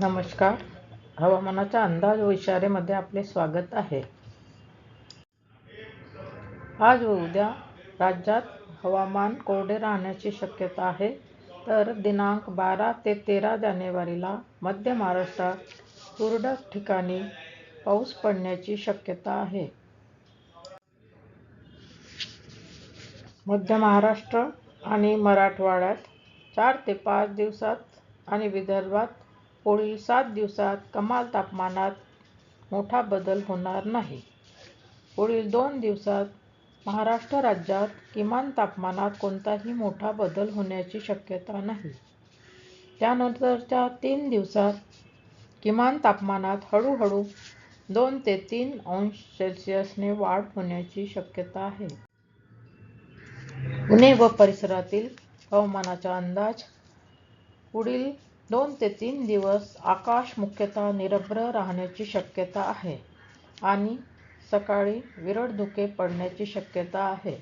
नमस्कार. हवामानाचा अंदाज व इशारेमध्ये आपले स्वागत आहे. आज व उद्या राज्यात हवामान कोरडे राहण्याची शक्यता आहे. तर दिनांक बारा ते तेरा जानेवारीला मध्य महाराष्ट्रात तुरळक ठिकाणी पाऊस पडण्याची शक्यता आहे. मध्य महाराष्ट्र आणि मराठवाड्यात चार ते पाच दिवसात आणि विदर्भात पुढील सात दिवसात कमाल तापमानात मोठा बदल होणार नाही. पुढील दोन दिवसात महाराष्ट्र राज्यात किमान तापमानात कोणताही मोठा बदल होण्याची शक्यता नाही. त्यानंतरच्या तीन दिवसात किमान तापमानात हळूहळू दोन ते तीन अंश सेल्सिअसने वाढ होण्याची शक्यता आहे. पुणे व परिसरातील हवामानाचा अंदाज पुढील दोन ते तीन दिवस आकाश मुख्यतः निरभ्र राहण्याची शक्यता आहे आणि सकाळी विरळ धुके पडण्याची शक्यता आहे.